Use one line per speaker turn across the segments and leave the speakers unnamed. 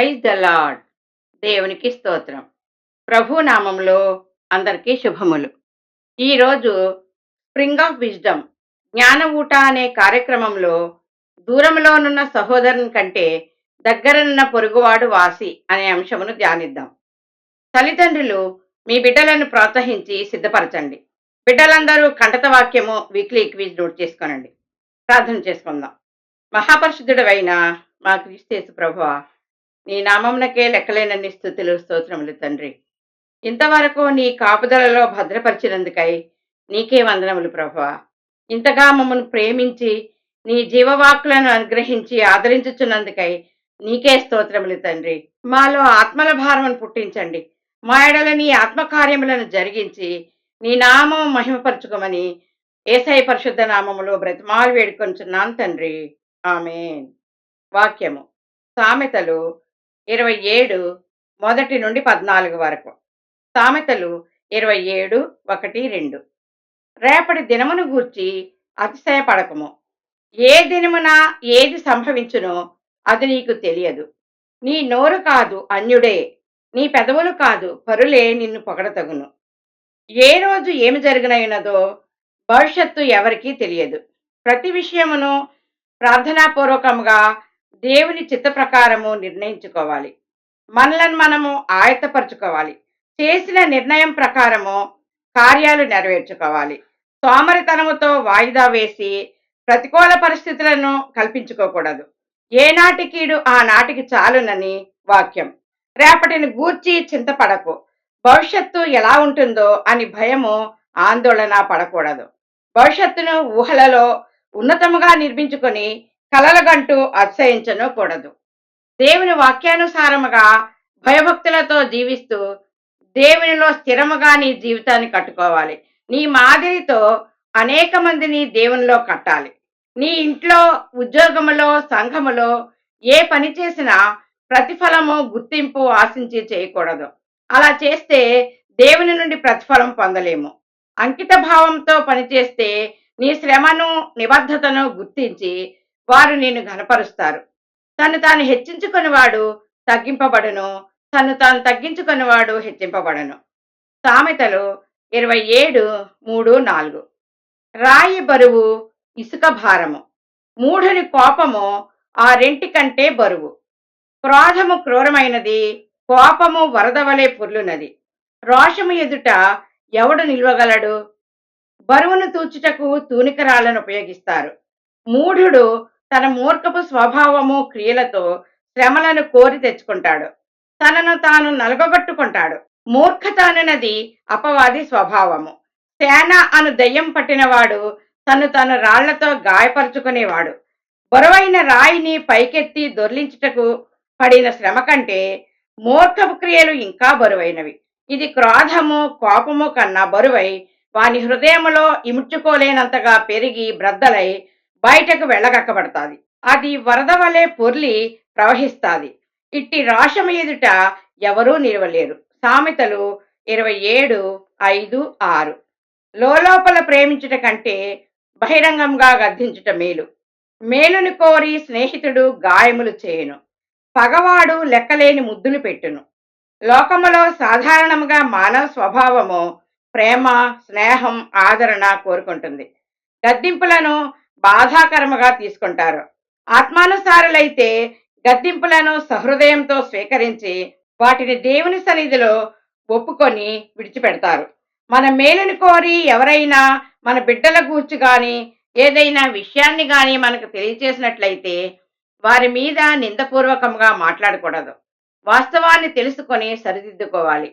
Praise the lord దేవునికి స్తోత్రం. ప్రభు నామంలో అందరికీ శుభములు. ఈరోజు స్ప్రింగ్ ఆఫ్ విజ్డమ్ జ్ఞాన ఊట అనే కార్యక్రమంలో దూరంలోనున్న సహోదరుని కంటే దగ్గరనున్న పొరుగువాడు వాసి అనే అంశమును ధ్యానిద్దాం. తల్లిదండ్రులు మీ బిడ్డలను ప్రోత్సహించి సిద్ధపరచండి. బిడ్డలందరూ కంటత వాక్యము వీక్లీ క్విజ్ నోట్ చేసుకోనండి. ప్రార్థన చేసుకుందాం. అయిన మా క్రీస్తేసు ప్రభు నీ నామంనకే లెక్కలేనన్ని స్థుతులు స్తోత్రములు తండ్రి. ఇంతవరకు నీ కాపుదలలో భద్రపరిచినందుకై నీకే వందనములు ప్రభు ఇంతగా మమ్మల్ని ప్రేమించి నీ జీవవాకులను అనుగ్రహించి ఆదరించుచున్నందుకై నీకే స్తోత్రములు తండ్రి. మాలో ఆత్మల భారమును పుట్టించండి. మా ఎడల నీ ఆత్మకార్యములను జరిగించి నీ నామం మహిమపరచుకోమని ఏసై పరిశుద్ధ నామములో బ్రతిమాలు వేడుకొంచున్నాను తండ్రి. ఆమె వాక్యము. సామెతలు ఇరవై ఏడు మొదటి నుండి పద్నాలుగు వరకు. సామెతలు ఇరవై ఏడు ఒకటి రెండు. రేపటి దినమును గూర్చి అతిశయపడకము. ఏ దినమున ఏది సంభవించునో అది నీకు తెలియదు. నీ నోరు కాదు అన్యుడే నీ పెదవులు కాదు పరులే నిన్ను పొగడతగును. ఏ రోజు ఏమి జరిగినదో భవిష్యత్తు ఎవరికీ తెలియదు. ప్రతి విషయమును ప్రార్థనాపూర్వకంగా దేవుని చిత్త ప్రకారము నిర్ణయించుకోవాలి. మనలను మనము ఆయత్తపరచుకోవాలి చేసిన నిర్ణయం ప్రకారము కార్యాలు నెరవేర్చుకోవాలి. సోమరితనముతో వాయిదా వేసి ప్రతికూల పరిస్థితులను కల్పించుకోకూడదు. ఏనాటి కీడు ఆనాటికి చాలునని వాక్యం. రేపటిని గూర్చి చింతపడకు. భవిష్యత్తు ఎలా ఉంటుందో అని భయము ఆందోళన పడకూడదు. భవిష్యత్తును ఊహలలో ఉన్నతముగా నిర్మించుకొని కలలగంటూ అతిశయించనూకూడదు దేవుని వాక్యానుసారముగా భయభక్తులతో జీవిస్తూ దేవునిలో స్థిరముగా నీ జీవితాన్ని కట్టుకోవాలి. నీ మాదిరితో అనేక మందిని దేవునిలో కట్టాలి. నీ ఇంట్లో ఉద్యోగములో సంఘములో ఏ పని చేసినా ప్రతిఫలము గుర్తింపు ఆశించి చేయకూడదు. అలా చేస్తే దేవుని నుండి ప్రతిఫలం పొందలేము. అంకిత భావంతో పనిచేస్తే నీ శ్రమను నిబద్ధతను గుర్తించి వారు నిన్ను ఘనపరుస్తారు. తను తాను హెచ్చించుకునివాడు తగ్గింపబడును. తను తాను తగ్గించుకునివాడు హెచ్చింపబడను. సామెతలు ఇరవై ఏడు మూడు నాలుగు. రాయి బరువు ఇసుక భారము. మూఢుని కోపము ఆ రెంటి కంటే బరువు. క్రోధము క్రూరమైనది కోపము వరదవలే పొర్లునది. రోషము ఎదుట ఎవడు నిల్వగలడు? బరువును తూచుటకు తూనికరాలను ఉపయోగిస్తారు. మూఢుడు తన మూర్ఖపు స్వభావము క్రియలతో శ్రమలను కోరి తెచ్చుకుంటాడు. తనను తాను నలగొట్టుకుంటాడు మూర్ఖత అపవాది స్వభావము. సేన అను దయ్యం పట్టినవాడు తను తన రాళ్ళతో గాయపరుచుకునేవాడు. బరువైన రాయిని పైకెత్తి దొర్లించుటకు పడిన శ్రమ కంటే మూర్ఖపు క్రియలు ఇంకా బరువైనవి. ఇది క్రోధము కోపము కన్నా బరువై వాని హృదయములో ఇముడ్చుకోలేనంతగా పెరిగి బ్రద్దలై బయటకు వెళ్ళగక్కబడతాది. అది వరద వలె పొర్లి ప్రవహిస్తాది. ఇట్టి రాశం ఎదుట ఎవరూ నిలవలేరు. సామెతలు ఇరవై ఏడు ఐదు ఆరు. లోపల ప్రేమించుట కంటే బహిరంగంగా గద్దించుట మేలు. మేలుని కోరి స్నేహితుడు గాయములు చేయును. పగవాడు లెక్కలేని ముద్దులు పెట్టును. లోకములో సాధారణంగా మానవ స్వభావము ప్రేమ స్నేహం ఆదరణ కోరుకుంటుంది. గద్దింపులను బాధాకరముగా తీసుకుంటారు. ఆత్మానుసారులైతే గద్దింపులను సహృదయంతో స్వీకరించి వాటిని దేవుని సన్నిధిలో ఒప్పుకొని విడిచిపెడతారు. మన మేలుని కోరి ఎవరైనా మన బిడ్డల గూర్చి కానీ ఏదైనా విషయాన్ని కానీ మనకు తెలియచేసినట్లయితే వారి మీద నిందపూర్వకంగా మాట్లాడకూడదు. వాస్తవాన్ని తెలుసుకొని సరిదిద్దుకోవాలి.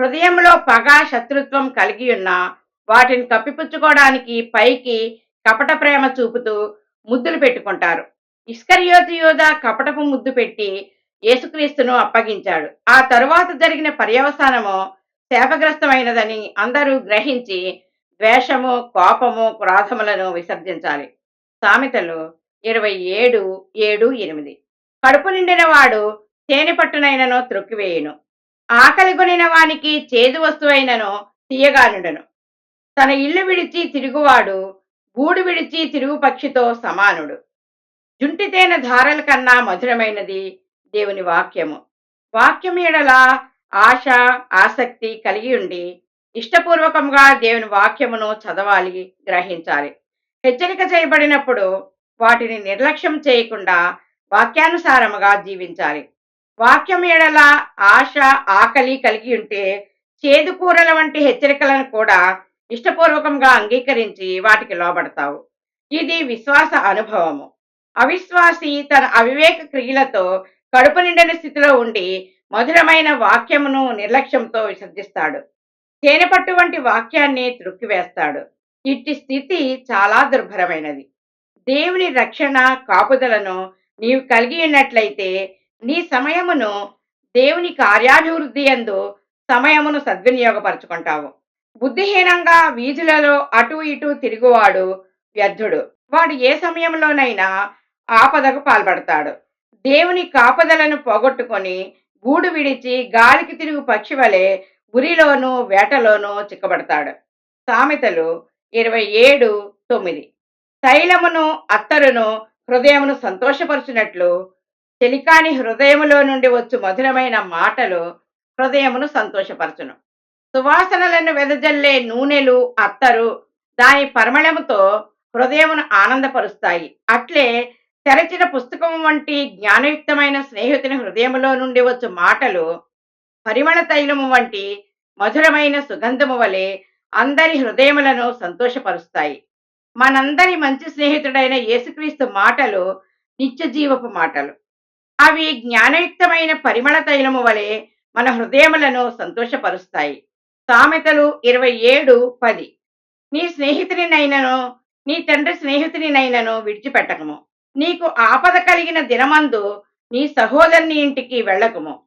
హృదయంలో పగ శత్రుత్వం కలిగి ఉన్న వాటిని కప్పిపుచ్చుకోవడానికి పైకి కపట ప్రేమ చూపుతూ ముద్దులు పెట్టుకుంటారు. ఇస్కరియోతి యోధ కపటపు ముద్దు పెట్టి యేసుక్రీస్తును అప్పగించాడు. ఆ తరువాత జరిగిన పర్యవసానము శాపగ్రస్తమైనదని అందరూ గ్రహించి ద్వేషము కోపము క్రోధములను విసర్జించాలి. సామెతలు ఇరవై ఏడు ఏడు ఎనిమిది. కడుపు నిండిన వాడు తేనె పట్టునైనను త్రొక్కివేయును. ఆకలి కొనిన వానికి చేదు వస్తువైనను తీయగానుడను. తన ఇల్లు విడిచి తిరుగువాడు గూడు విడిచి తిరుగు పక్షితో సమానుడు. జుంటితేన ధారల కన్నా మధురమైనది దేవుని వాక్యము. వాక్యం ఎడల ఆశ ఆసక్తి కలిగి ఉండి ఇష్టపూర్వకంగా దేవుని వాక్యమును చదవాలి గ్రహించాలి. హెచ్చరిక చేయబడినప్పుడు వాటిని నిర్లక్ష్యం చేయకుండా వాక్యానుసారముగా జీవించాలి. వాక్యం ఎడల ఆశ ఆకలి కలిగి ఉంటే చేదు కూరల వంటి హెచ్చరికలను కూడా ఇష్టపూర్వకంగా అంగీకరించి వాటికి లోబడతావు. ఇది విశ్వాస అనుభవము. అవిశ్వాసి తన అవివేక క్రియలతో కడుపు నిండిన స్థితిలో ఉండి మధురమైన వాక్యమును నిర్లక్ష్యంతో విసర్జిస్తాడు. తేనెపట్టు వంటి వాక్యాన్ని త్రుక్కివేస్తాడు. ఇట్టి స్థితి చాలా దుర్భరమైనది. దేవుని రక్షణ కాపుదలను నీవు కలిగి ఉన్నట్లయితే నీ సమయమును దేవుని కార్యాభివృద్ధి ఎందు సమయమును సద్వినియోగపరచుకుంటావు. బుద్ధిహీనంగా వీధులలో అటు ఇటు తిరుగువాడు వ్యర్థుడు. వాడు ఏ సమయంలోనైనా ఆపదకు పాల్పడతాడు. దేవుని కాపదలను పోగొట్టుకొని గూడు విడిచి గాలికి తిరుగు పక్షి వలె ఉరిలోనూ వేటలోనూ చిక్కబడతాడు. సామెతలు ఇరవై ఏడు తొమ్మిది. తైలమును అత్తరును హృదయమును సంతోషపరుచునట్లు చెలికాని హృదయములో నుండి వచ్చు మధురమైన మాటలు హృదయమును సంతోషపరచును. సువాసనలను వెదజల్లే నూనెలు అత్తరు. దాని పరిమళముతో హృదయమును ఆనందపరుస్తాయి. అట్లే తెరచిన పుస్తకం వంటి జ్ఞానయుక్తమైన స్నేహితుని హృదయములో నుండి వచ్చు మాటలు పరిమళ తైలము వంటి మధురమైన సుగంధము వలె అందరి హృదయములను సంతోషపరుస్తాయి. మనందరి మంచి స్నేహితుడైన యేసుక్రీస్తు మాటలు నిత్య జీవపు మాటలు. అవి జ్ఞానయుక్తమైన పరిమళ తైలము వలె మన హృదయములను సంతోషపరుస్తాయి. సామెతలు ఇరవై ఏడు పది. నీ స్నేహితునినైనను నీ తండ్రి స్నేహితునినైనను విడిచిపెట్టకము. నీకు ఆపద కలిగిన దినమందు నీ సహోదరుని ఇంటికి వెళ్ళకము.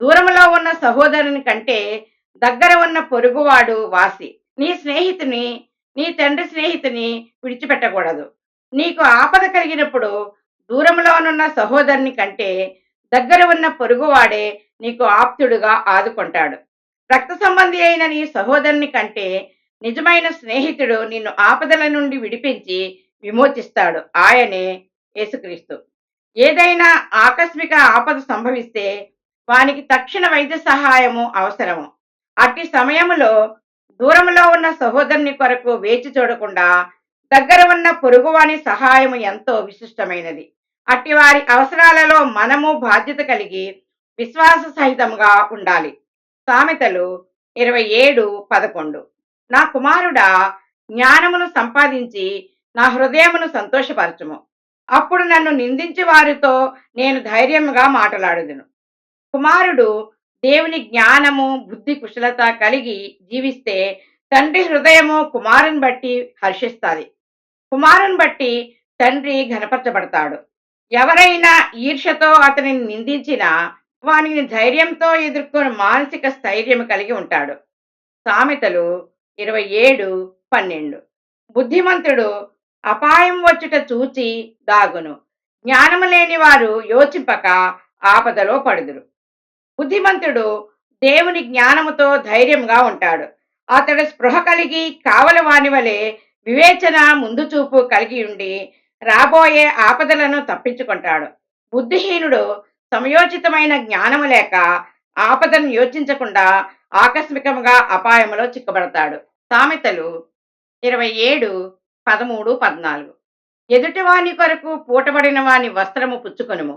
దూరంలో ఉన్న సహోదరుని కంటే దగ్గర ఉన్న పొరుగువాడు వాసి. నీ స్నేహితుని నీ తండ్రి స్నేహితుని విడిచిపెట్టకూడదు. నీకు ఆపద కలిగినప్పుడు దూరంలోనున్న సహోదరుని కంటే దగ్గర ఉన్న పొరుగువాడే నీకు ఆప్తుడుగా ఆదుకుంటాడు. రక్త సంబంధి అయిన నీ సహోదరుని కంటే నిజమైన స్నేహితుడు నిన్ను ఆపదల నుండి విడిపించి విమోచిస్తాడు. ఆయనే యేసుక్రీస్తు. ఏదైనా ఆకస్మిక ఆపద సంభవిస్తే వానికి తక్షణ వైద్య సహాయము అవసరము. అట్టి సమయములో దూరంలో ఉన్న సహోదరుని కొరకు వేచి చూడకుండా దగ్గర ఉన్న పొరుగువాని సహాయము ఎంతో విశిష్టమైనది. అట్టి వారి అవసరాలలో మనము బాధ్యత కలిగి విశ్వాస సహితంగా ఉండాలి. సామెతలు ఇరవై ఏడు పదకొండు. నా కుమారుడా జ్ఞానమును సంపాదించి నా హృదయమును సంతోషపరచము. అప్పుడు నన్ను నిందించే వారితో నేను ధైర్యంగా మాట్లాడుదును. కుమారుడు దేవుని జ్ఞానము బుద్ధి కుశలత కలిగి జీవిస్తే తండ్రి హృదయము కుమారుని బట్టి హర్షిస్తుంది. కుమారుని బట్టి తండ్రి ఘనపరచబడతాడు. ఎవరైనా ఈర్షతో అతనిని నిందించినా వానిని ధైర్యంతో ఎదుర్కొని మానసిక స్థైర్యం కలిగి ఉంటాడు. సామెతలు ఇరవై ఏడు పన్నెండు. బుద్ధిమంతుడు అపాయం వచ్చుట చూచి దాగును. జ్ఞానము లేని వారు యోచింపక ఆపదలో పడుదురు. బుద్ధిమంతుడు దేవుని జ్ఞానముతో ధైర్యంగా ఉంటాడు. అతడు స్పృహ కలిగి కావలవాని వలె వివేచన ముందు చూపు కలిగి ఉండి రాబోయే ఆపదలను తప్పించుకుంటాడు. బుద్ధిహీనుడు సమయోచితమైన జ్ఞానము లేక ఆపదను యోచించకుండా ఆకస్మికంగా అపాయములో చిక్కబడతాడు. సామెతలు ఇరవై ఏడు పదమూడు పద్నాలుగు. ఎదుటివాని కొరకు పూటబడిన వాని వస్త్రము పుచ్చుకొనుము.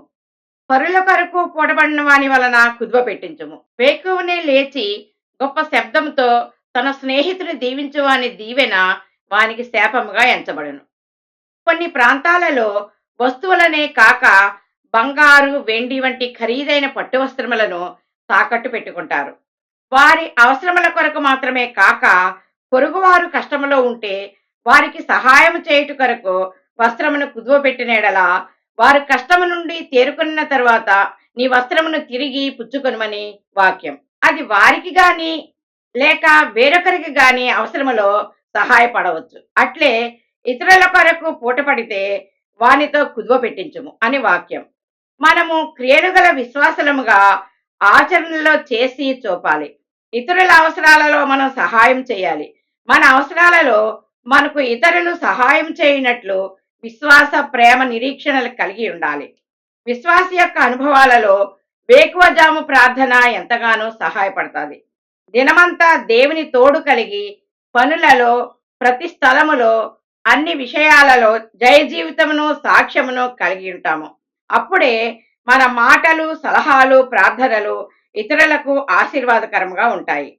పరుల కొరకు పూటబడిన వాని వలన కుదువ పెట్టించుము. వేకువనే లేచి గొప్ప శబ్దంతో తన స్నేహితుని దీవించువాని దీవెన వానికి శాపముగా ఎంచబడును. కొన్ని ప్రాంతాలలో వస్తువులనే కాక బంగారు వెండి వంటి ఖరీదైన పట్టు వస్త్రములను తాకట్టు పెట్టుకుంటారు. వారి అవసరముల కొరకు మాత్రమే కాక పొరుగువారు కష్టములో ఉంటే వారికి సహాయం చేయుట కొరకు వస్త్రమును కుదువ పెట్టినేడలా వారు కష్టము నుండి తేరుకున్న తర్వాత నీ వస్త్రమును తిరిగి పుచ్చుకొనమని వాక్యం. అది వారికి గాని లేక వేరొకరికి గాని అవసరములో సహాయపడవచ్చు. అట్లే ఇతరుల కొరకు పూటపడితే వానితో కుదువ పెట్టించుము అని వాక్యం. మనము క్రియలు గల విశ్వాసలముగా ఆచరణలో చేసి చూపాలి. ఇతరుల అవసరాలలో మనం సహాయం చేయాలి. మన అవసరాలలో మనకు ఇతరులు సహాయం చేయనట్లు విశ్వాస ప్రేమ నిరీక్షణలు కలిగి ఉండాలి. విశ్వాస యొక్క అనుభవాలలో వేకువజాము ప్రార్థన ఎంతగానో సహాయపడుతుంది. దినమంతా దేవుని తోడు కలిగి పనులలో ప్రతి స్థలములో అన్ని విషయాలలో జయ జీవితమును సాక్ష్యమును కలిగి ఉంటాము. అప్పుడే మన మాటలు సలహాలు ప్రార్థనలు ఇతరులకు ఆశీర్వాదకరంగా ఉంటాయి.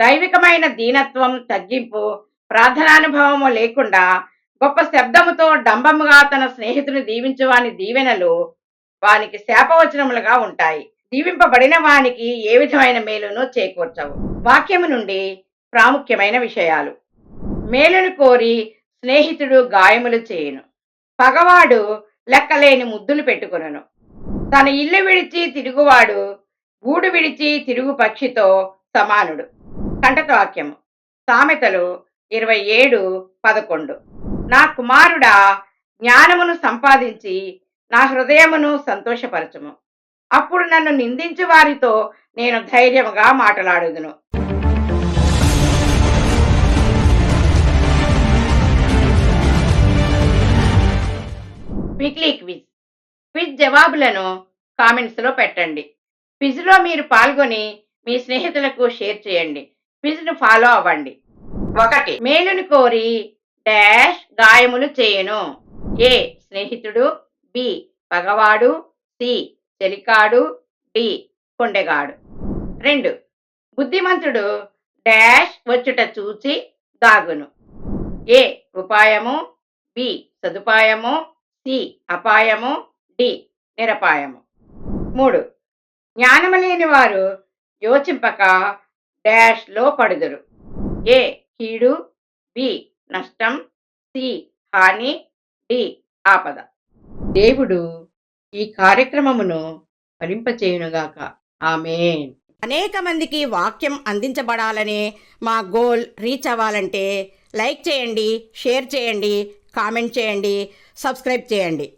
దైవికమైన దీనత్వం తగ్గింపు ప్రార్థనానుభవము లేకుండా గొప్ప శబ్దముతో డంబముగా తన స్నేహితుని దీవించువాని దీవెనలు వానికి శాపవచనములుగా ఉంటాయి. దీవింపబడిన వానికి ఏ విధమైన మేలును చేకూర్చవు. వాక్యము నుండి ప్రాముఖ్యమైన విషయాలు. మేలును కోరి స్నేహితుడు గాయములు చేయను. పగవాడు లెక్కలేని ముద్దులు పెట్టుకును తన ఇల్లు విడిచి తిరుగువాడు గూడు విడిచి తిరుగు పక్షితో సమానుడు. కంటక వాక్యము సామెతలు ఇరవై ఏడు పదకొండు. నా కుమారుడా జ్ఞానమును సంపాదించి నా హృదయమును సంతోషపరచము. అప్పుడు నన్ను నిందించు వారితో నేను ధైర్యముగా మాట్లాడుదును. జవాబులను కామెంట్స్లో పెట్టండి. క్విజ్లో మీరు పాల్గొని మీ స్నేహితులకు షేర్ చేయండి. క్విజ్ను ఫాలో అవ్వండి. ఒకటి మేలుని కోరి డాష్ గాయములు చేయను. ఏ స్నేహితుడు. బి పగవాడు. సి చెలికాడు. డి కొండెగాడు. రెండు బుద్ధిమంతుడు డాష్ వచ్చుట చూచి దాగును. ఏ ఉపాయము. బి సదుపాయము. సి అపాయము. డి నిరపాయము. మూడు జ్ఞానము లేని వారు యోచింపక డాష్లో పడుదురు. ఏ కీడు బి నష్టం సి హాని డి ఆపద. దేవుడు ఈ కార్యక్రమమును ఫలింపచేయునుగాక. ఆమె
అనేక మందికి వాక్యం అందించబడాలనే మా గోల్ రీచ్ అవ్వాలంటే లైక్ చేయండి షేర్ చేయండి కామెంట్ చేయండి సబ్స్క్రైబ్ చేయండి.